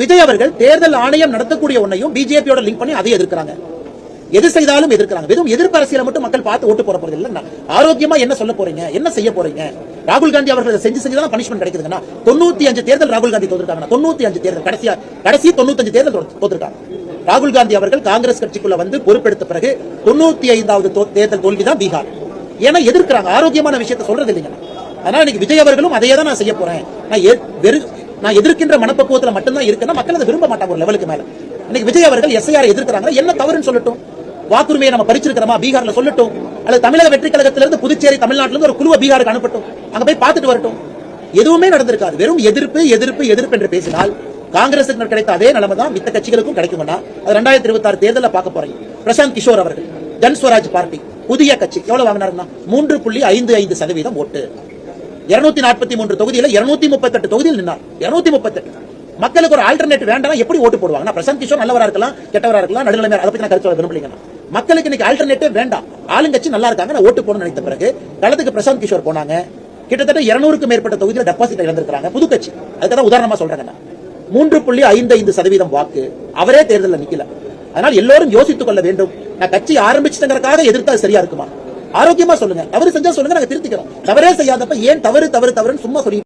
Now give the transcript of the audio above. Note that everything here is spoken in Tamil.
விஜய் அவர்கள் தேர்தல் ஆணையம் நடத்தக்கூடிய ஒன்னையும் பிஜேபியோட லிங்க் பண்ணி அதை எதிர்க்கிறாங்க. எது செய்தாலும் எதிர்க்கிறாங்க. வெறும் எதிர்ப்பு அரசியலை மட்டும் மக்கள் பார்த்து ஓட்டு போற போறது இல்ல ஆரோக்கியமா என்ன சொல்ல போறீங்க? என்ன செய்ய போறீங்க? ராகுல் காந்தி அவர்கள் செஞ்சு செஞ்சுதான் பனிஷ்மெண்ட் கிடைக்குதுங்கன்னா தொண்ணூத்தி அஞ்சு தேர்தல் ராகுல் காந்தி தோத்துருக்காங்க தொண்ணூத்தி அஞ்சு தேர்தல் கடைசியா கடைசி தொண்ணூத்தஞ்சு தேர்தல் தோத்துருக்காங்க. ராகுல் காந்தி அவர்கள் காங்கிரஸ் கட்சிக்குள்ள வந்து பொறுப்பெடுத்த பிறகு தொண்ணூத்தி ஐந்தாவது தேர்தல் தோல்விதான் பீகார். ஏன்னா எதிர்க்கிறாங்க. ஆரோக்கியமான விஷயத்த சொல்றது இல்லைங்க. அதனால இன்னைக்கு விஜய் அவர்களும் அதையே தான் நான் செய்ய போறேன். நான் வெறும் வெறு நான் எதிர்க்கின்ற மனப்பக்குவத்துல மட்டும்தான் இருக்குன்னா மக்கள் அதை விரும்ப மாட்டாங்க ஒரு லெவலுக்கு மேல. இன்னைக்கு விஜய் அவர்கள் எஸ்ஐஆர் எதிர்க்கிறாங்க என்ன தவறுன்னு சொல்லட்டும். வாக்குரிமையை நம்ம பறிச்சிருக்கிறோமா? பீகார்ல சொல்லட்டும். அல்லது தமிழக வெற்றி கழகத்திலிருந்து புதுச்சேரி தமிழ்நாட்டிலிருந்து ஒரு குழுவை பீகாருக்கு அனுப்பட்டும். அங்க போய் பார்த்துட்டு வரட்டும். எதுவுமே நடந்திருக்காது. வெறும் எதிர்ப்பு எதிர்ப்பு எதிர்ப்பு என்று பேசினால் காங்கிரசுக்கு கிடைத்த அதே நிலைமை தான் மித்த கட்சிகளுக்கும் கிடைக்கும்னா அது ரெண்டாயிரத்தி இருபத்தி ஆறு தேர்தலில் பார்க்க போறீங்க பிரசாந்த் கிஷோர் அவர்கள் ஜன் ஸ்வராஜ் பார்ட்டி புதிய கட்சி. எவ்வளவு வாங்கினாருன்னா? மூன்று புள்ளி ஐந்து ஐந்து சதவீதம் ஓட்டு. இருநூத்தி நாற்பத்தி மூன்று தொகுதியில இருநூத்தி முப்பத்தெட்டு தொகுதியில் நின்னார். இருநூத்தி முப்பத்தெட்டு. மக்களுக்கு ஒரு ஆல்டர்னேட் வேண்டாம் எப்படி ஓட்டு போடுவாங்க? பிரசாந்த் கிஷோர் நல்லவரா இருக்கலாம் கெட்டவரா இருக்கலாம் நடுநிலைமையா அதை பத்தி நான் கருத்து விரும்பலீங்க மக்களுக்கு இன்னைக்கு ஆல்டர்னேட்டிவ் வேண்டாம். ஆளுங்கட்சி நல்லா இருக்காங்க நான் ஓட்டு போடணும்னு நினைத்த பிறகு களத்துக்கு பிரசாந்த் கிஷோர் போனாங்க. கிட்டத்தட்ட இருநூறுக்கு மேற்பட்ட தொகுதியில் டெபாசிட் இழந்திருக்காங்க புது கட்சி அதுக்கு தான் உதாரணமா சொல்றேங்க மூன்று புள்ளி ஐந்து ஐந்து சதவீதம் வாக்கு அவரே தேர்தலில் நிக்கல. அதனால் எல்லோரும் யோசித்துக் கொள்ள வேண்டும். நான் கட்சி ஆரம்பிச்சுட்டங்கிறதுக்காக எதிர்த்தா சரியா இருக்குமா? ஆரோக்கியமா சொல்லுங்க. தவறு செஞ்சா சொல்லுங்க நாங்க திருத்திக்கிறோம். தவறே செய்யாதப்ப ஏன் தவறு தவறு தவறுன்னு சும்மா சொல்லி